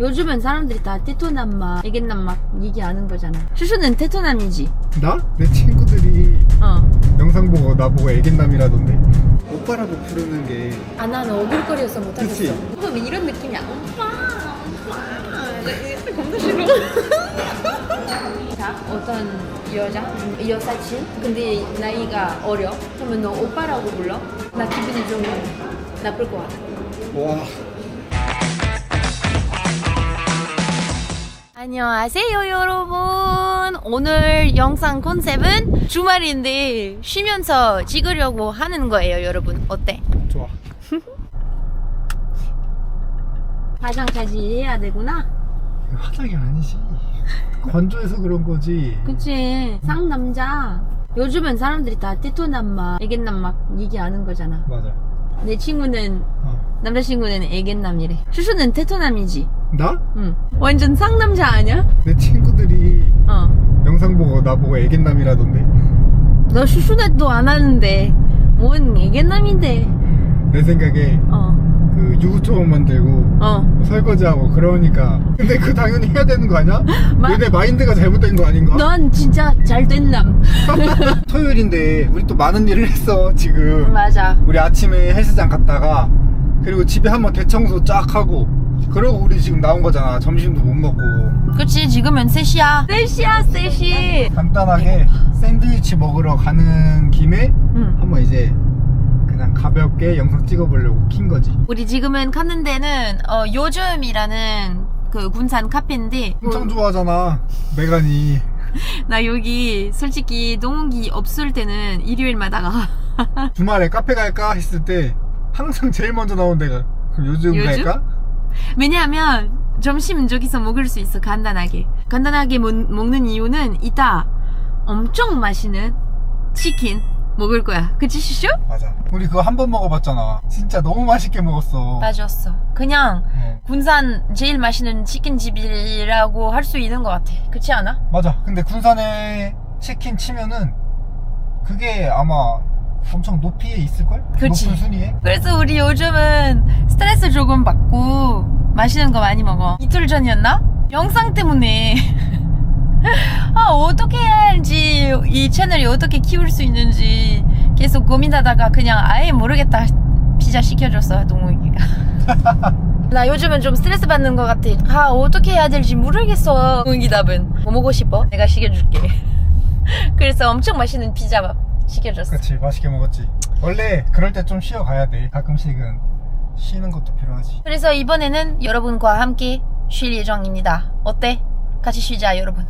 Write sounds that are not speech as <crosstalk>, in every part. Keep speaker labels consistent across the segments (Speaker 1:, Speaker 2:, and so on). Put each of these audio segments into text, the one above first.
Speaker 1: 요즘은 사람들이 다 테토남마, 애견남마 얘기하는 거잖아. 슈슈는 테토남이지.
Speaker 2: 나? 내 친구들이
Speaker 1: 어.
Speaker 2: 영상 보고 나보고 애견남이라던데 오빠라고 부르는
Speaker 1: 게아 나는 어글거려서 못하겠어. 그럼 이런 느낌이야. 오빠, 오빠. 나 겁나 싫어. 자, 어떤 여자, 여사친, 근데 나이가 어려. 그러면 너 오빠라고 불러? 나 기분이 좀 나쁠 것 같아.
Speaker 2: 와
Speaker 1: 안녕하세요 여러분. 오늘 영상 컨셉은 주말인데 쉬면서 찍으려고 하는 거예요 여러분. 어때?
Speaker 2: 좋아. <laughs>
Speaker 1: 화장까지 해야 되구나?
Speaker 2: 화장이 아니지. 건조해서 그런 거지.
Speaker 1: 그치. 상남자. 요즘은 사람들이 다 테토남마 애견남마 얘기하는 거잖아.
Speaker 2: 맞아
Speaker 1: 내 친구는
Speaker 2: 어.
Speaker 1: 남자친구는 애견남이래. 슈슈는 테토남이지.
Speaker 2: 나?
Speaker 1: 응. 완전 상남자 아니야?
Speaker 2: 내 친구들이
Speaker 1: 어너
Speaker 2: 영상 보고 나 보고 애견남이라던데?
Speaker 1: 슈슈넷도 안 하는데 뭔 애견남인데?
Speaker 2: 내 생각에
Speaker 1: 어어
Speaker 2: 그 유부초밥 만들고
Speaker 1: 어.
Speaker 2: 설거지하고 그러니까 근데 그 당연히 해야 되는 거 아니야?
Speaker 1: 마-
Speaker 2: 얘네 마인드가 잘못된 거 아닌가?
Speaker 1: 넌 진짜 잘된 남. <laughs>
Speaker 2: 토요일인데 우리 또 많은 일을 했어 지금
Speaker 1: 맞아.
Speaker 2: 우리 아침에 헬스장 갔다가 그리고 집에 한번 대청소 쫙 하고 그러고 우리 지금 나온 거잖아 점심도 못 먹고
Speaker 1: 그치, 지금은 3시야. 3시야, 3시.
Speaker 2: 간단하게 샌드위치 먹으러 가는 김에
Speaker 1: 응.
Speaker 2: 한번 이제 그냥 가볍게 영상 찍어보려고 킨 거지
Speaker 1: 우리 지금은 가는 데는, 어, 요즘이라는 그 군산 카페인데,
Speaker 2: 엄청 좋아하잖아 메간이 <laughs>
Speaker 1: 나 여기 솔직히 동욱이 없을 때는 일요일마다 가. <laughs>
Speaker 2: 주말에 카페 갈까 했을 때 항상 제일 먼저 나온 데가 그럼 요즘,
Speaker 1: 요즘?
Speaker 2: 갈까?
Speaker 1: 왜냐하면 점심 저기서 먹을 수 있어, 간단하게. 간단하게 먹, 먹는 이유는 이따 엄청 맛있는 치킨 먹을 거야. 그치, 슈슈?
Speaker 2: 맞아 우리 그거 한 번 먹어봤잖아 진짜 너무 맛있게 먹었어
Speaker 1: 맞았어. 그냥
Speaker 2: 어.
Speaker 1: 군산 제일 맛있는 치킨집이라고 할 수 있는 것 같아. 그렇지 않아?
Speaker 2: 맞아. 근데 군산에 치킨 치면은 그게 아마 엄청 높이에 있을걸?
Speaker 1: 그치.
Speaker 2: 높은 순위에?
Speaker 1: 그래서 우리 요즘은 스트레스 조금 받고 맛있는 거 많이 먹어. 이틀 전이었나? 영상 때문에. <laughs> <laughs> 아, 어떻게 해야 할지, 이 채널이 어떻게 키울 수 있는지 계속 고민하다가 그냥 아예 모르겠다. 피자 시켜줬어, 동욱이가. <laughs> 나 요즘은 좀 스트레스 받는 것 같아. 아, 어떻게 해야 될지 모르겠어. 동욱이 답은. 뭐 먹고 싶어? 내가 시켜줄게. <laughs> 그래서 엄청 맛있는 피자 시켜줬어.
Speaker 2: 그치, 맛있게 먹었지. 원래 그럴 때 좀 쉬어가야 돼. 가끔씩은 쉬는 것도 필요하지.
Speaker 1: 그래서 이번에는 여러분과 함께 쉴 예정입니다. 어때? 같이 쉬자, 여러분.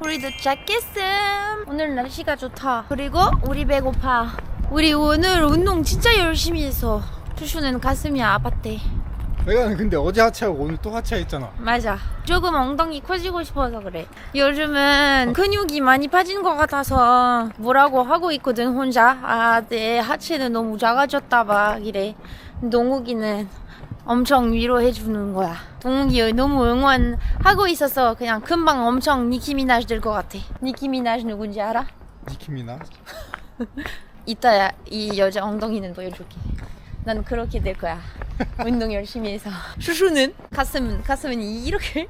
Speaker 1: 우리도 잤겠음. 오늘 날씨가 좋다. 그리고 우리 배고파. 우리 오늘 운동 진짜 열심히 해서 슈슈는 가슴이 아팠대.
Speaker 2: 내가 근데 어제 하체하고 오늘 또 하체했잖아.
Speaker 1: 맞아. 조금 엉덩이 커지고 싶어서 그래. 요즘은 근육이 많이 빠진 것 같아서 뭐라고 하고 있거든, 혼자. 아, 내 하체는 너무 작아졌다, 막 이래. 동욱이는 엄청 위로해 주는 거야. 동욱이 너무 응원하고 있어서 그냥 금방 엄청 니키미나즈 될 것 같아. 니키미나즈 누군지 알아?
Speaker 2: 니키미나. <laughs>
Speaker 1: 이따야 이 여자 엉덩이는 보여줄게. 난 그렇게 될 거야. <laughs> 운동 열심히 해서. 슈슈는 가슴 가슴은 이렇게.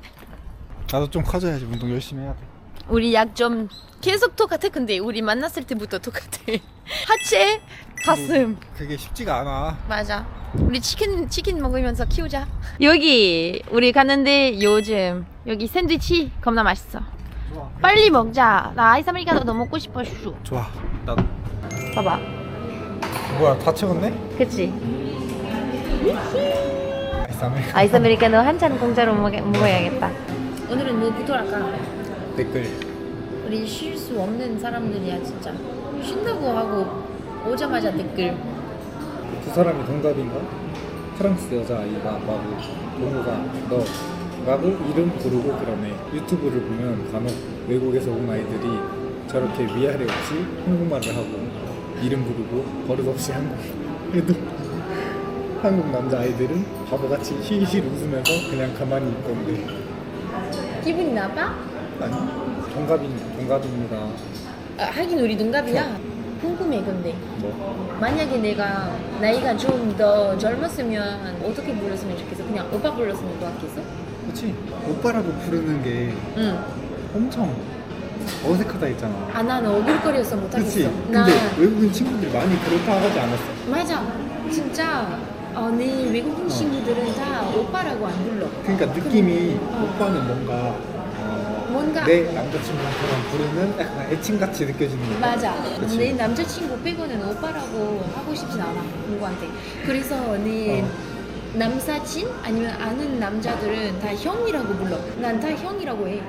Speaker 2: 나도 좀 커져야지. 운동 열심히 해야 돼.
Speaker 1: 우리 약점 계속 똑같아. 근데 우리 만났을 때부터 똑같아. <laughs> 하체, 가슴.
Speaker 2: 그게 쉽지가 않아.
Speaker 1: 맞아. 우리 치킨 치킨 먹으면서 키우자. 여기 우리 가는데 요즘 여기 샌드위치 겁나 맛있어.
Speaker 2: 좋아.
Speaker 1: 빨리 먹자. 나 아이스 아메리카노 너 먹고 싶어 슈.
Speaker 2: 좋아. 나도.
Speaker 1: 봐봐.
Speaker 2: 뭐야, 다 채웠네?
Speaker 1: 그치?
Speaker 2: 아이스 아메리카노.
Speaker 1: 아이스 아메리카노 한 잔 공짜로 먹, 먹어야겠다. 오늘은 뭐부터 할까?
Speaker 2: 댓글.
Speaker 1: 우리 쉴 수 없는 사람들이야 진짜. 쉰다고 하고 오자마자 댓글.
Speaker 2: 두 사람이 동갑인가? 프랑스 여자아이가 마구 동호가 너 라고 이름 부르고 그러네 유튜브를 보면 간혹 외국에서 온 아이들이 저렇게 위아래 없이 한국말을 하고 이름 부르고 버릇없이 한국 해도 한국 남자아이들은 바보같이 히히히 웃으면서 그냥 가만히 있던데
Speaker 1: 기분이 나빠?
Speaker 2: 아니 동갑인 동갑입니다
Speaker 1: 아, 하긴 우리 동갑이야. 궁금해 근데
Speaker 2: 뭐?
Speaker 1: 만약에 내가 나이가 좀 더 젊었으면 어떻게 불렀으면 좋겠어? 그냥 오빠 불렀으면 좋았겠어?
Speaker 2: 그렇지. 오빠라고 부르는 게
Speaker 1: 응.
Speaker 2: 엄청 어색하다 했잖아.
Speaker 1: 아 나는 어글거려서 못하겠어.
Speaker 2: 근데 외국인 친구들이 많이 그렇다 하지 않았어?
Speaker 1: 맞아. 진짜 어, 내 외국인 친구들은 다 오빠라고 안 불러.
Speaker 2: 그러니까 느낌이
Speaker 1: 어.
Speaker 2: 오빠는 뭔가 어,
Speaker 1: 뭔가-
Speaker 2: 내 남자친구처럼 부르는 약간 애칭같이 느껴지는 거
Speaker 1: 맞아.
Speaker 2: 그치?
Speaker 1: 내 남자친구 빼고는 오빠라고 하고 싶진 않아. 누구한테. 그래서 내
Speaker 2: 어.
Speaker 1: 남사친 아니면 아는 남자들은 다 형이라고 불러. 난 다 형이라고 해.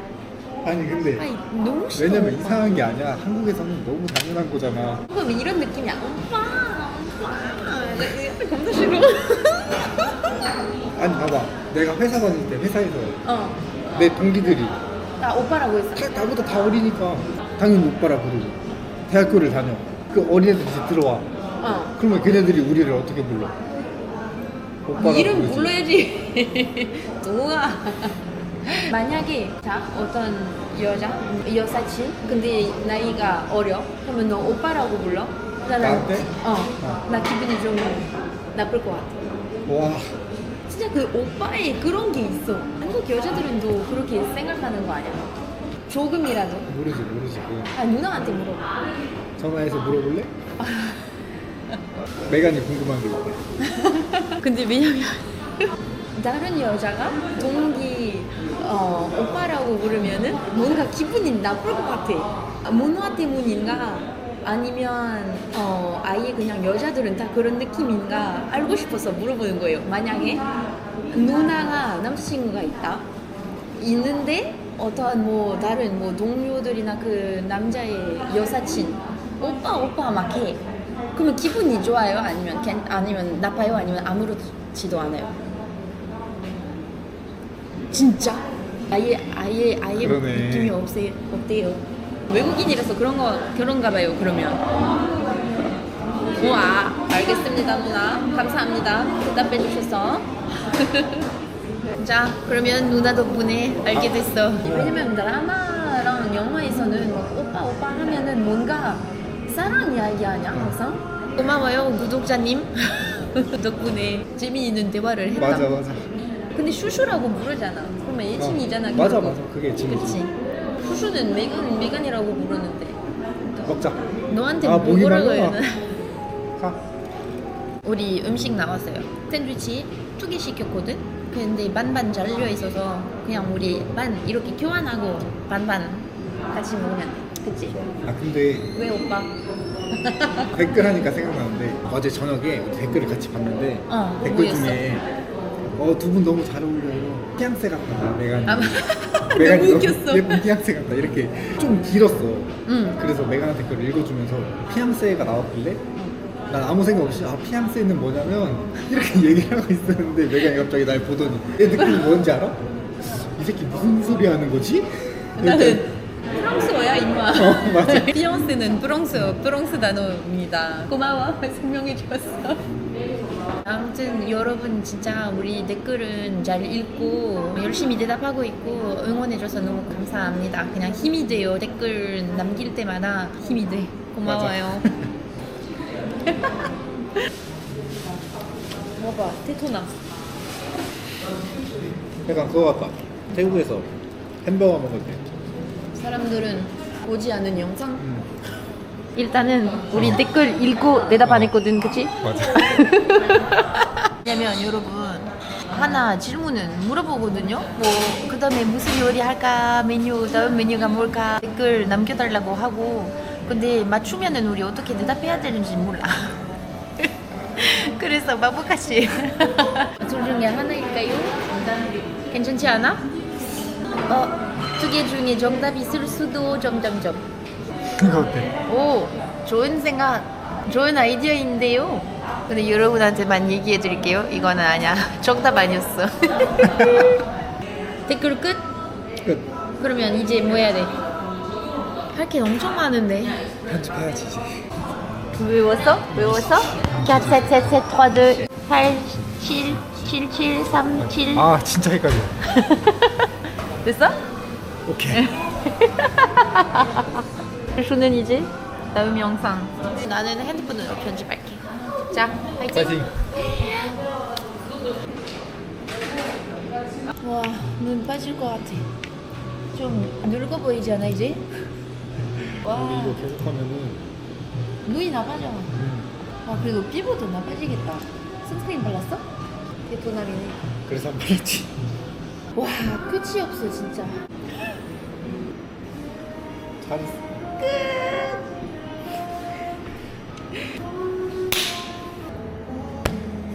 Speaker 2: 아니 근데
Speaker 1: 아니 너무 싫어.
Speaker 2: 왜냐면
Speaker 1: 오빠.
Speaker 2: 이상한 게 아니야 한국에서는 너무 당연한 거잖아
Speaker 1: 그럼 이런 느낌이야. 오빠, 오빠. 겁나 싫어.
Speaker 2: 아니 봐봐 내가 회사 다닐 때 회사에서
Speaker 1: 어.
Speaker 2: 내 동기들이
Speaker 1: 나 오빠라고 했어.
Speaker 2: 다, 나보다 다 어리니까 당연히 오빠라 부르고 대학교를 다녀 그 어린애들 이제 들어와
Speaker 1: 어.
Speaker 2: 그러면 걔네들이 우리를 어떻게 불러? 오빠라
Speaker 1: 이름
Speaker 2: 부르지.
Speaker 1: 불러야지. <laughs> 동아. 만약에 자 어떤 여자 여사친 근데 나이가 어려 그러면 너 오빠라고 불러? 나는-
Speaker 2: 나한테?
Speaker 1: 어.
Speaker 2: 어.
Speaker 1: 나 기분이 좀 나쁠 것 같아.
Speaker 2: 와
Speaker 1: 진짜 그 오빠의 그런 게 있어. 한국 여자들은 또 그렇게 생각하는 거 아니야? 조금이라도.
Speaker 2: 모르지 모르지 그건
Speaker 1: 아 누나한테 물어봐.
Speaker 2: 전화해서 물어볼래? 메간이 궁금한 게 있대 <laughs>
Speaker 1: 근데 왜냐면 다른 여자가 동기 어, 오빠라고 부르면은 뭔가 기분이 나쁠 것 같아. 아, 문화 때문인가 아니면 어, 아예 그냥 여자들은 다 그런 느낌인가 알고 싶어서 물어보는 거예요. 만약에 누나가 남자친구가 있다. 있는데 어떠한 뭐 다른 뭐 동료들이나 그 남자의 여사친 오빠 오빠 막 해. 그러면 기분이 좋아요? 아니면 괜 아니면 나빠요? 아니면 아무렇지도 않아요? 진짜? 아예 아예 아예
Speaker 2: 그러네.
Speaker 1: 느낌이 없어요? 없대요? 외국인이라서 그런 거 그런가 봐요. 그러면. 우와 알겠습니다 누나 감사합니다 대답해 주셔서 <laughs> 자 그러면 누나 덕분에 알게 됐어. 왜냐면 드라마랑 영화에서는 오빠 오빠 하면은 뭔가 사랑 이야기 아니야 항상? 고마워요 구독자님. <laughs> 덕분에 재미있는 대화를 했다.
Speaker 2: 맞아 맞아.
Speaker 1: 근데 슈슈라고 부르잖아. 그러면 애칭이잖아
Speaker 2: 어, 맞아. 맞아. 그게 애칭이지.
Speaker 1: 그치? 슈슈는 메간 메간이라고 부르는데.
Speaker 2: 먹자.
Speaker 1: 너한테
Speaker 2: 아,
Speaker 1: 뭐- 뭐라고. 해야 되나?
Speaker 2: 가.
Speaker 1: 우리 음식 나왔어요. 샌드위치 두개 시켰거든. 근데 반반 잘려 있어서 그냥 우리 반 이렇게 교환하고 반반 같이 먹으면 돼. 그치?
Speaker 2: 아 근데
Speaker 1: 왜 오빠? <laughs>
Speaker 2: 댓글 하니까 생각나는데 어제 저녁에 우리 댓글을 같이 봤는데
Speaker 1: 어,
Speaker 2: 댓글
Speaker 1: 뭐였어?
Speaker 2: 중에 어 두 분 너무 잘 어울려요 피앙세 같다 메간이
Speaker 1: 아, <laughs>
Speaker 2: 메간이
Speaker 1: 너무 웃겼어.
Speaker 2: 예쁜 피앙세 같다 이렇게 좀 길었어
Speaker 1: 응.
Speaker 2: 그래서 메간 댓글을 읽어주면서 피앙세가 나왔길래 난 아무 생각 없이 아 피앙세는 뭐냐면 이렇게 <laughs> 얘기를 하고 있었는데 메간이 갑자기 날 보더니 얘 느낌이 뭔지 알아? 이 새끼 무슨 소리 하는 거지?
Speaker 1: 나는 프랑스어야 임마.
Speaker 2: 어, 맞아. <laughs>
Speaker 1: 비욘세는 프랑스어, 프랑스 단어입니다. 고마워 <laughs> 설명해 줬어. 아무튼 여러분 진짜 우리 댓글은 잘 읽고 열심히 대답하고 있고 응원해줘서 너무 감사합니다. 그냥 힘이 돼요. 댓글 남길 때마다 힘이 돼. 고마워요. 봐봐 테토남.
Speaker 2: 약간 그거 같다 태국에서 햄버거 먹을 때
Speaker 1: 사람들은 오지 않은 영상.
Speaker 2: 음.
Speaker 1: 일단은 우리 댓글 읽고 대답 안 했거든, 그치?
Speaker 2: 맞아 <laughs>
Speaker 1: 왜냐면 여러분 하나 질문은 물어보거든요. 뭐 그 다음에 무슨 요리 할까 메뉴 다음 메뉴가 뭘까 댓글 남겨달라고 하고 근데 맞추면은 우리 어떻게 대답해야 되는지 몰라. <laughs> 그래서 마법같이 <laughs> 둘 중에 하나일까요? 괜찮지 않아? 어, 두 개 중에 정답이 있을 수도 점점점.
Speaker 2: 이거 어때?
Speaker 1: 오, 좋은 생각, 좋은 아이디어인데요. 근데 여러분한테만 얘기해 드릴게요. 이거는 아니야. <laughs> 정답 아니었어. 댓글 끝?
Speaker 2: 끝
Speaker 1: 그러면 이제 뭐 해야 돼? 할 게 엄청 많은데.
Speaker 2: 편집해야지 이제
Speaker 1: 외웠어? 외웠어? 4, 7, 7, 7, 3, 2, 8, 7, 7, 7, 3, 7.
Speaker 2: 아 진짜 헷갈려 <laughs>
Speaker 1: 됐어?
Speaker 2: 오케이 <laughs>
Speaker 1: 수는 이제 다음 영상 나는 핸드폰으로 편집할게 자 화이팅. 와, 눈 빠질 것 같아. 좀 늙어 보이지 않아 이제? 와,
Speaker 2: 이거 계속하면은
Speaker 1: 눈이 나빠져.
Speaker 2: 음,
Speaker 1: 와, 그래도 피부도 나빠지겠다. 선크림 발랐어? 대토남이네.
Speaker 2: 그래서 안 팔렸지.
Speaker 1: 와, 끝이 없어 진짜.
Speaker 2: 잘했어.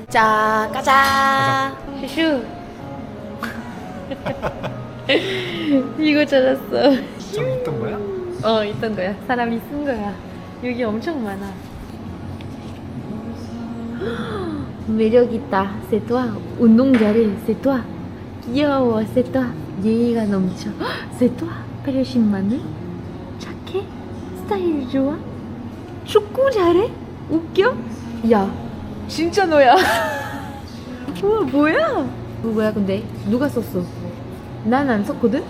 Speaker 1: 자, 가자. 슈슈. <laughs> 이거 찾았어.
Speaker 2: 좀 있던 거야?
Speaker 1: 어, 있던 거야. 사람이 쓴 거야. 여기 엄청 많아. <gasps> 매력 있다. 세토아. 운동 잘해. 세토아. 귀여워. 세토아. 예의가 넘쳐. <gasps> 세토아. 패러신 마늘. 착해. 스타일 좋아. 축구 잘해. 웃겨. 야, 진짜 너야. <laughs> 우와, 뭐야? 누구야, 근데? 누가 썼어? 난 안 썼거든?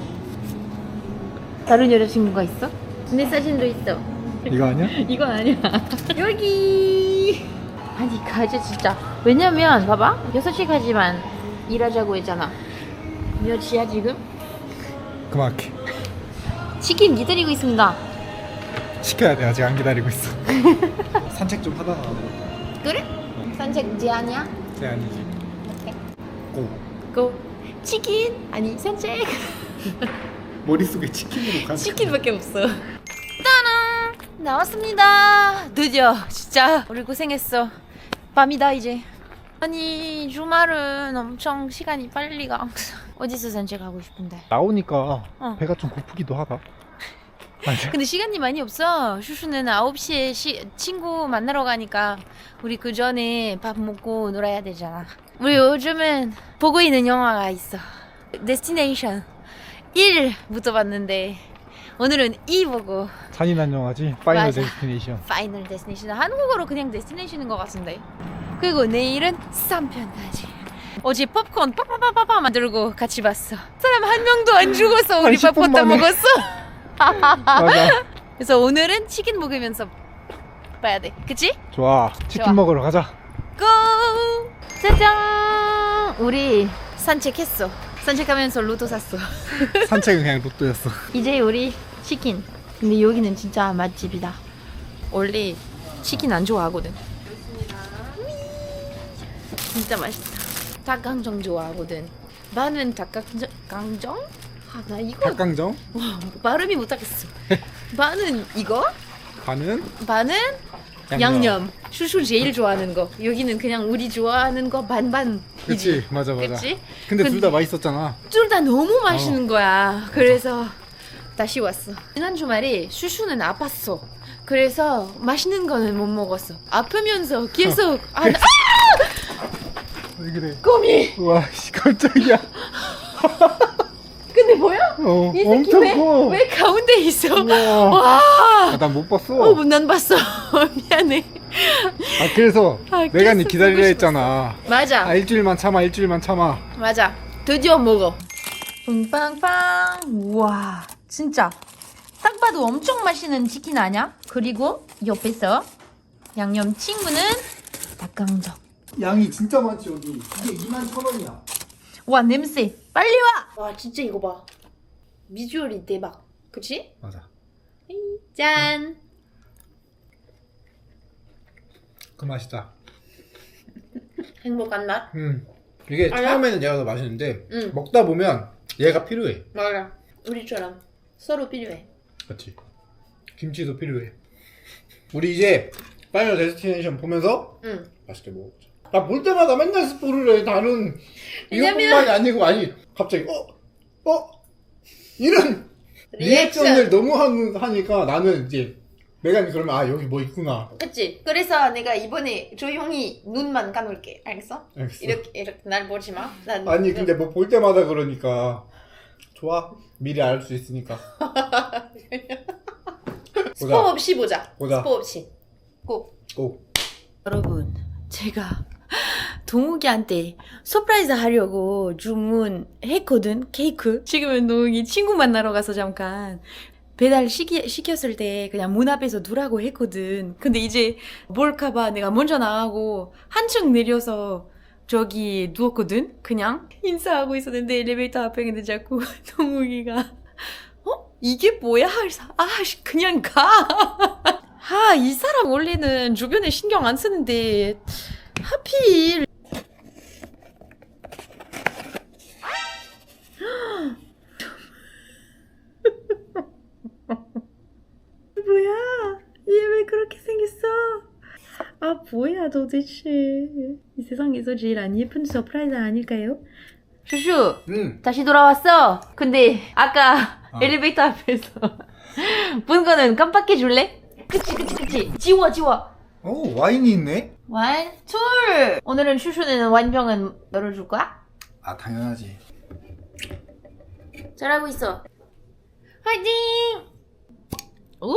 Speaker 1: 다른 여자친구가 있어? 내 사진도 있어.
Speaker 2: 이거 아니야? <laughs>
Speaker 1: 이건 아니야. 여기. 아니 가자 진짜. 왜냐면 봐봐 6시까지만 일하자고 했잖아. 몇 시야 지금?
Speaker 2: 그만 할게.
Speaker 1: 치킨 기다리고 있습니다.
Speaker 2: 시켜야 돼. 아직 안 기다리고 있어. <laughs> 산책 좀 하다가.
Speaker 1: 그래? 산책 제한이야?
Speaker 2: 제 아니지.
Speaker 1: 오케이.
Speaker 2: 고.
Speaker 1: 고. 치킨 아니 산책. <laughs>
Speaker 2: 머릿속에 치킨으로 가.
Speaker 1: 치킨밖에 없어. 따란 나왔습니다. 드디어 진짜 우리 고생했어. 밤이다 이제. 아니 주말은 엄청 시간이 빨리 가. 어디서 산책하고 싶은데?
Speaker 2: 나오니까
Speaker 1: 어.
Speaker 2: 배가 좀 고프기도 하다.
Speaker 1: 근데 시간이 많이 없어. 슈슈는 9시에 시, 친구 만나러 가니까 우리 그 전에 밥 먹고 놀아야 되잖아. 우리 요즘은 보고 있는 영화가 있어. 데스티네이션 1부터 봤는데 오늘은 2 보고
Speaker 2: 잔인한 영화지. 파이널
Speaker 1: 맞아.
Speaker 2: 데스티네이션.
Speaker 1: 파이널 데스티네이션 한국어로 그냥 데스티네이션인 것 같은데. 그리고 내일은 3편까지. 어제 팝콘 빠빠빠빠빠 만들고 같이 봤어. 사람 한 명도 안 죽었어. 우리
Speaker 2: 한 10분
Speaker 1: 밥부터
Speaker 2: 만에.
Speaker 1: 먹었어.
Speaker 2: 맞아.
Speaker 1: 그래서 오늘은 치킨 먹으면서 봐야 돼. 그치?
Speaker 2: 좋아. 치킨
Speaker 1: 좋아.
Speaker 2: 먹으러 가자.
Speaker 1: 고! 짜잔! 우리 산책했어. 산책하면서 로또 샀어. <laughs>
Speaker 2: 산책은 그냥 로또였어.
Speaker 1: 이제 우리 치킨. 근데 여기는 진짜 맛집이다. 원래 치킨 안 좋아하거든. 진짜 맛있다. 닭강정 좋아하거든. 나는 닭강정? 강정? 아, 나 이거
Speaker 2: 닭강정.
Speaker 1: 와, 발음이 못하겠어. <laughs> 반은 이거?
Speaker 2: 반은
Speaker 1: 반은 양념. 슈슈 제일 좋아하는 거. 여기는 그냥 우리 좋아하는 거 반반.
Speaker 2: 그치 맞아 맞아.
Speaker 1: 그치?
Speaker 2: 근데
Speaker 1: 근-
Speaker 2: 둘다 맛있었잖아.
Speaker 1: 둘 다 너무 맛있는 거야. 그래서 다시 왔어. 지난 주말에 슈슈는 아팠어. 그래서 맛있는 거는 못 먹었어. 아프면서 계속 아, 나-
Speaker 2: 왜 그래?
Speaker 1: 꼬미.
Speaker 2: 와 씨, 깜짝이야. <laughs> 어,
Speaker 1: 이 새끼
Speaker 2: 엄청
Speaker 1: 왜,
Speaker 2: 커.
Speaker 1: 왜 가운데 있어?
Speaker 2: 우와.
Speaker 1: 와.
Speaker 2: 난못 봤어.
Speaker 1: 어, 난 봤어. <laughs> 미안해.
Speaker 2: 아 그래서
Speaker 1: 아,
Speaker 2: 내가 니
Speaker 1: 계속 보고
Speaker 2: 했잖아.
Speaker 1: 맞아.
Speaker 2: 아 일주일만 참아 일주일만 참아.
Speaker 1: 맞아. 드디어 먹어. 빵빵빵. 우와, 진짜. 딱 봐도 엄청 맛있는 치킨 아냐? 그리고 옆에서 양념 친구는 닭강정.
Speaker 2: 양이 진짜 많지 여기. 이게 2만 천 원이야.
Speaker 1: 와, 냄새. 빨리 와. 와, 진짜 이거 봐. 비주얼이 대박. 그치?
Speaker 2: 맞아.
Speaker 1: 짠.
Speaker 2: 그 맛이다. <laughs>
Speaker 1: 행복한 맛?
Speaker 2: 음. 이게
Speaker 1: 알아?
Speaker 2: 처음에는 얘가 더 맛있는데
Speaker 1: 응.
Speaker 2: 먹다 보면 얘가 필요해.
Speaker 1: 맞아. 우리처럼 서로 필요해.
Speaker 2: 그렇지. 김치도 필요해. 우리 이제 파이널 데스티네이션 보면서
Speaker 1: 응.
Speaker 2: 맛있게 먹어보자. 나 볼 때마다 맨날 스포를 해. 나는
Speaker 1: 왜냐면-
Speaker 2: 이것뿐만이 아니고 아니 갑자기 어? 어? 이런 리액션을 너무 하는, 하니까 나는 이제 내가 그러면 아 여기 뭐 있구나.
Speaker 1: 그치? 그래서 내가 이번에 조용히 눈만 감을게. 알겠어?
Speaker 2: 알겠어.
Speaker 1: 이렇게 이렇게 날 보지 마. 난
Speaker 2: 아니 근데 뭐 볼 때마다 그러니까 좋아 미리 알 수 있으니까 <laughs>
Speaker 1: 스포
Speaker 2: 보자
Speaker 1: 없이 보자.
Speaker 2: 보자.
Speaker 1: 스포 없이. 꼭.
Speaker 2: 고
Speaker 1: 여러분, 제가 동욱이한테 서프라이즈 하려고 주문했거든 케이크. 지금은 동욱이 친구 만나러 가서 잠깐 배달 시키, 시켰을 때 그냥 문 앞에서 두라고 했거든. 근데 이제 뭘까봐 내가 먼저 나가고 한층 내려서 저기 누웠거든? 그냥 인사하고 있었는데 엘리베이터 앞에 근데 자꾸 <laughs> 동욱이가 어? 이게 뭐야? 아 씨, 그냥 가. <laughs> 아, 이 사람 원래는 주변에 신경 안 쓰는데 하필 도대체. 이 세상에서 제일 안 예쁜 서프라이즈 아닐까요? 슈슈,
Speaker 2: 응.
Speaker 1: 다시 돌아왔어. 근데 아까
Speaker 2: 어.
Speaker 1: 엘리베이터 앞에서 <laughs> 본 거는 깜빡해 줄래? 그치, 그치, 그치. 지워, 지워.
Speaker 2: 오 와인이 있네.
Speaker 1: 와인 툴. 오늘은 슈슈는 와인병은 열어줄 거야?
Speaker 2: 아 당연하지.
Speaker 1: 잘하고 있어. 화이팅! 오,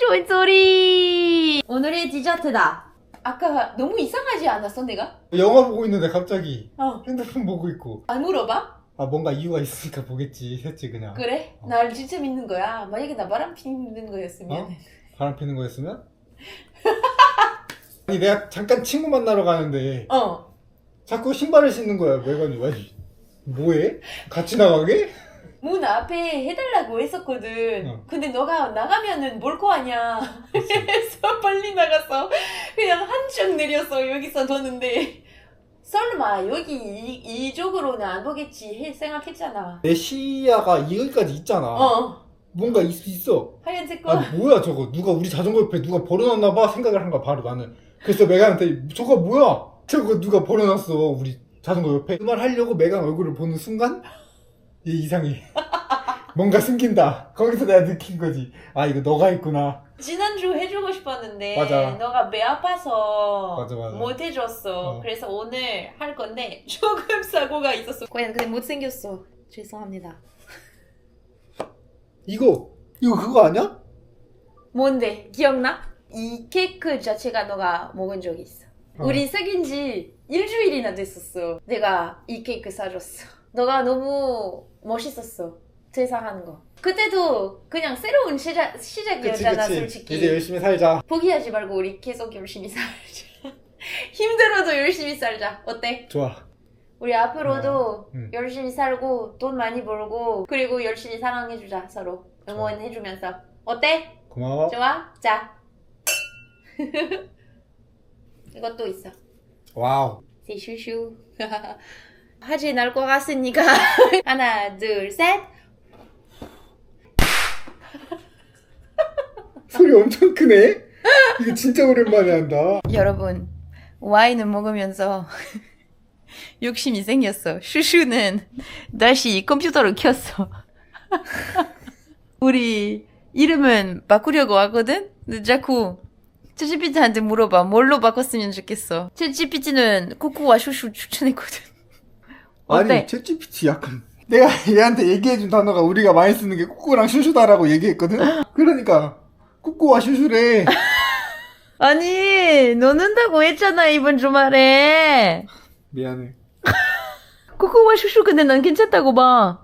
Speaker 1: 좋은 소리. 오늘의 디저트다. 아까 너무 이상하지 않았어, 내가?
Speaker 2: 영화 보고 있는데 갑자기
Speaker 1: 어.
Speaker 2: 핸드폰 보고 있고.
Speaker 1: 안 물어봐?
Speaker 2: 아 뭔가 이유가 있으니까 보겠지 했지 그냥.
Speaker 1: 그래?
Speaker 2: 어.
Speaker 1: 날 진짜 믿는 거야. 만약에 나 바람 피는 거였으면.
Speaker 2: 어? 바람 피는 거였으면? <laughs> 아니 내가 잠깐 친구 만나러 가는데
Speaker 1: 어.
Speaker 2: 자꾸 신발을 신는 거야 매건이 아니 뭐해? 같이 나가게?
Speaker 1: 문 앞에 해달라고 했었거든.
Speaker 2: 어.
Speaker 1: 근데 너가 나가면은 뭘거 아니야. <laughs> 그래서 빨리 나갔어. 그냥 한참 내렸어. 여기서 도는데. 설마 여기 이, 이쪽으로는 안 보겠지 해- 생각했잖아.
Speaker 2: 내 시야가 여기까지 있잖아
Speaker 1: 어.
Speaker 2: 뭔가 있, 있어
Speaker 1: 하얀색 거.
Speaker 2: 아 뭐야 저거 누가 우리 자전거 옆에 누가 버려놨나 봐 생각을 한 거야 바로 나는 그래서 메간한테 저거 뭐야 저거 누가 버려놨어 우리 자전거 옆에 그 말 하려고 메간 얼굴을 보는 순간 얘 이상해 <laughs> 뭔가 숨긴다 거기서 내가 느낀 거지 아 이거 너가 있구나
Speaker 1: 지난주 해주고 싶었는데
Speaker 2: 맞아.
Speaker 1: 너가 배 아파서
Speaker 2: 맞아, 맞아.
Speaker 1: 못 해줬어.
Speaker 2: 어.
Speaker 1: 그래서 오늘 할 건데 <laughs> 조금 사고가 있었어. 과연 근데 못 생겼어. 죄송합니다.
Speaker 2: 이거 이거 그거 아니야?
Speaker 1: 뭔데? 기억나? 이 케이크 자체가 너가 먹은 적이 있어.
Speaker 2: 어.
Speaker 1: 우리 사귄 지 일주일이나 됐었어. 내가 이 케이크 사줬어. 너가 너무 멋있었어. 제사하는 거. 그때도 그냥 새로운 시작, 시작이었잖아, 솔직히.
Speaker 2: 이제 열심히 살자
Speaker 1: 포기하지 말고 우리 계속 열심히 살자. <laughs> 힘들어도 열심히 살자. 어때?
Speaker 2: 좋아
Speaker 1: 우리 앞으로도
Speaker 2: 응.
Speaker 1: 열심히 살고 돈 많이 벌고 그리고 열심히 사랑해주자 서로 응원해주면서 어때?
Speaker 2: 고마워
Speaker 1: 좋아? 자 <laughs> 이것도 있어
Speaker 2: 와우.
Speaker 1: 세슈슈 <laughs> 하지 날것 같으니까. <laughs> 하나 둘 셋.
Speaker 2: 소리 엄청 크네? 이거 진짜 오랜만에 한다.
Speaker 1: 여러분 와인을 먹으면서 <laughs> 욕심이 생겼어. 슈슈는 다시 컴퓨터를 켰어. 우리 이름은 바꾸려고 하거든? 근데 자꾸 챗GPT한테 물어봐. 뭘로 바꿨으면 좋겠어? 챗GPT는 코코와 슈슈 추천했거든. <laughs> 어때?
Speaker 2: 아니 챗GPT 약간 내가 얘한테 얘기해준 단어가 우리가 많이 쓰는 게 꾸꾸랑 슈슈다라고 얘기했거든? 그러니까 꾸꾸와 슈슈래 <laughs>
Speaker 1: 아니 넣는다고 했잖아 이번 주말에.
Speaker 2: 미안해. <laughs>
Speaker 1: 코코와 슈슈 근데 난 괜찮다고 봐.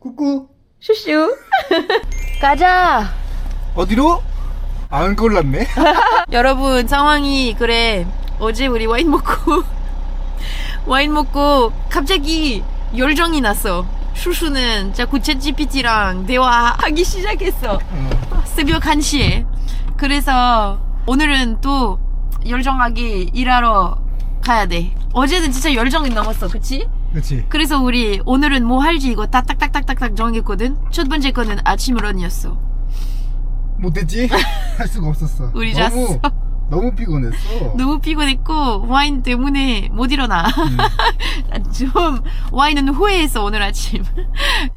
Speaker 2: 꾸꾸
Speaker 1: 슈슈 가자!
Speaker 2: 어디로? 안 골랐네? <laughs>
Speaker 1: 여러분 상황이 그래. 어제 우리 와인 먹고 <laughs> 와인 먹고 갑자기 열정이 났어. 슈슈는 자꾸 챗GPT랑 대화하기 <laughs> 시작했어. 새벽 1시에. 그래서 오늘은 또 열정하게 일하러 가야 돼. 어제는 진짜 열정이 넘었어. 그치?
Speaker 2: 그치.
Speaker 1: 그래서 우리 오늘은 뭐 할지 이거 다 딱딱딱딱딱 정했거든. 첫 번째 거는 아침 런이었어
Speaker 2: 못했지? <laughs> 할 수가 없었어
Speaker 1: 우리
Speaker 2: 너무,
Speaker 1: 잤어.
Speaker 2: 너무 피곤했어 <laughs>
Speaker 1: 너무 피곤했고 와인 때문에 못 일어나. <laughs> 좀 와인은 후회했어 오늘 아침.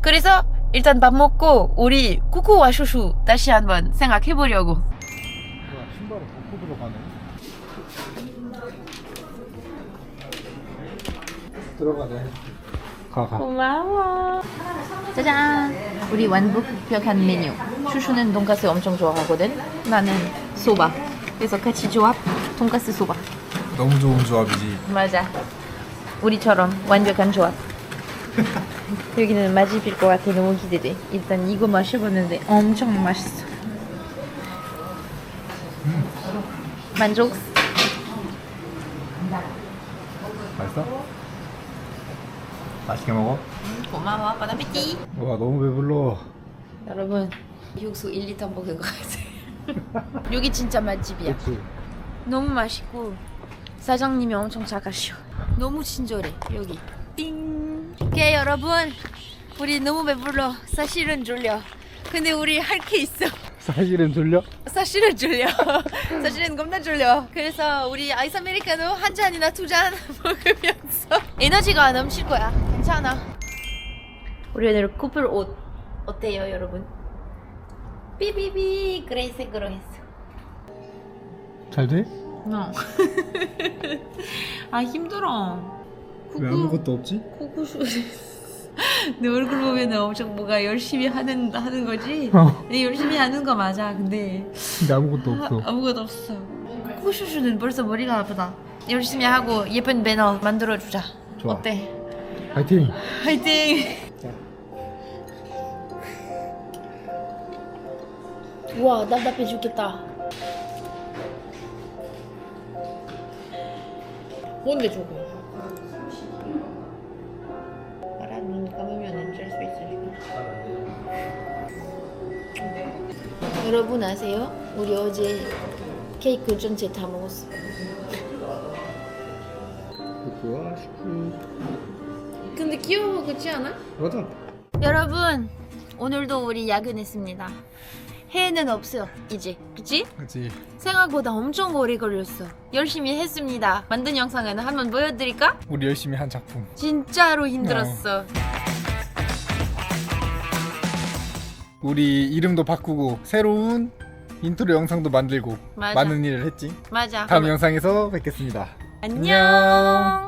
Speaker 1: 그래서 일단 밥 먹고 우리 쿠쿠와 슈슈 다시 한번 생각해 보려고.
Speaker 2: 신발을 벗고 들어가네 들어가네 가 가
Speaker 1: 고마워. 짜잔. 우리 완벽한 메뉴. 슈슈는 돈가스 엄청 좋아하거든. 나는 소바. 그래서 같이 조합 돈가스 소바.
Speaker 2: 너무 좋은 조합이지
Speaker 1: 맞아. 우리처럼 완벽한 조합. <laughs> 여기는 맛집일 것 같아. 너무 기대돼. 일단 이거 마셔봤는데 엄청 맛있어. 만족.
Speaker 2: 맛있어? 맛있게 먹어?
Speaker 1: 고마워. 바나피티.
Speaker 2: 와 너무 배불러
Speaker 1: 여러분 육수 1리터 먹은 것 같아. 여기 진짜 맛집이야.
Speaker 2: 그치?
Speaker 1: 너무 맛있고 사장님이 엄청 작으셔. 너무 친절해 여기. 띵. 오케이 여러분 우리 너무 배불러. 사실은 졸려. 근데 우리 할 게 있어.
Speaker 2: 사실은 졸려?
Speaker 1: 사실은 졸려. <laughs> 사실은 겁나 졸려. 그래서 우리 아이스 아메리카노 한 잔이나 두 잔 <laughs> 먹으면서 에너지가 넘칠 거야. 괜찮아. 우리 오늘 커플 옷 어때요, 여러분? 삐삐삐 그레이색으로 했어.
Speaker 2: 잘 돼?
Speaker 1: 어. <laughs> 아 힘들어.
Speaker 2: 왜 아무것도 없지?
Speaker 1: 코쿠쇼. 내 <laughs> 얼굴 보면 엄청 뭔가 열심히 하는 하는 거지. 어내 열심히 하는 거 맞아. 근데
Speaker 2: 근데 아무것도 없어
Speaker 1: 아, 아무것도 없어. 코슈슈는 벌써 머리가 아프다. 열심히 하고 예쁜 배너 만들어 주자.
Speaker 2: 좋아.
Speaker 1: 어때?
Speaker 2: 파이팅!
Speaker 1: 화이팅! 우와 답답해 죽겠다. 뭔데 저거? 알아 눈 감으면 짤수 있으니까. 여러분 아세요? 우리 어제 케이크 전체 다 먹었어.
Speaker 2: 좋아
Speaker 1: 근데 귀여워 그렇지 않아?
Speaker 2: 맞아
Speaker 1: 여러분 오늘도 우리 야근했습니다. 해는 없어 이제 그치?
Speaker 2: 그치
Speaker 1: 생각보다 엄청 오래 걸렸어. 열심히 했습니다. 만든 영상은 한번 보여드릴까?
Speaker 2: 우리 열심히 한 작품
Speaker 1: 진짜로 힘들었어.
Speaker 2: 우리 이름도 바꾸고 새로운 인트로 영상도 만들고
Speaker 1: 맞아.
Speaker 2: 많은 일을 했지
Speaker 1: 맞아.
Speaker 2: 다음 영상에서 뵙겠습니다
Speaker 1: 안녕.